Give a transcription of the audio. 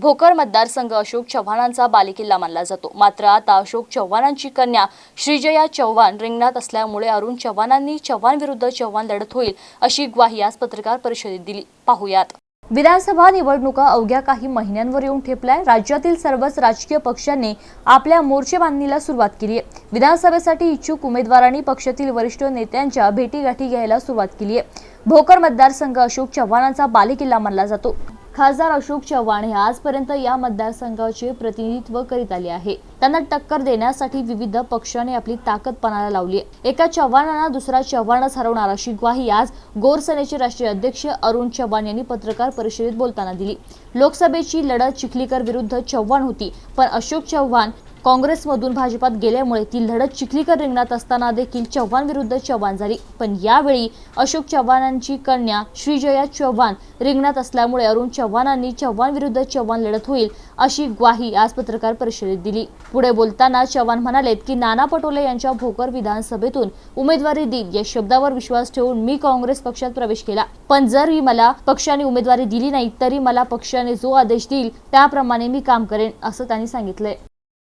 भोकर मतदारसंघ अशोक चव्हाणांचा बालेकिल्ला मानला जातो. मात्र आता अशोक चव्हाणांची कन्या श्रीजया चव्हाण रिंगणात असल्यामुळे अरुण चव्हाणांनी चव्हाण विरुद्ध चव्हाण लढत होईल अशी ग्वाही आज पत्रकार परिषदेत दिली. पाहुयात. विधानसभा निवडणुका अवघ्या काही महिन्यांवर येऊन ठेपलाय राज्यातील सर्वच राजकीय पक्षांनी आपल्या मोर्चेबांधणीला सुरुवात केली आहे. विधानसभेसाठी इच्छुक उमेदवारांनी पक्षातील वरिष्ठ नेत्यांच्या भेटीगाठी घ्यायला सुरुवात केली आहे. भोकर मतदारसंघ अशोक चव्हाणांचा बालेकिल्ला मानला जातो. खासदार अशोक चव्हाण हे आजपर्यंत या मतदारसंघाचे प्रतिनिधित्व करीत आले आहे. त्यांना टक्कर देण्यासाठी विविध पक्षाने आपली ताकद पणाला लावली आहे. एका चव्हाणांना दुसरा चव्हाणच हरवणार अशी ग्वाही आज गोरसेनेचे राष्ट्रीय अध्यक्ष अरुण चव्हाण यांनी पत्रकार परिषदेत बोलताना दिली. लोकसभेची लढत चिखलीकर विरुद्ध चव्हाण होती पण अशोक चव्हाण काँग्रेसमधून भाजपात गेल्यामुळे ती लढत चिखलीकर रिंगणात असताना देखील चव्हाण विरुद्ध चव्हाण झाली. पण यावेळी अशोक चव्हाणांची कन्या श्रीजया चव्हाण रिंगणात असल्यामुळे अरुण चव्हाणांनी चव्हाण विरुद्ध चव्हाण लढत होईल अशी ग्वाही आज पत्रकार परिषदेत दिली. पुढे बोलताना चव्हाण म्हणालेत की नाना पटोले यांच्या भोकर विधानसभेतून उमेदवारी देईल या शब्दावर विश्वास ठेवून मी काँग्रेस पक्षात प्रवेश केला. पण जरी मला पक्षाने उमेदवारी दिली नाही तरी मला पक्षाने जो आदेश देईल त्याप्रमाणे मी काम करेन असं त्यांनी सांगितलंय.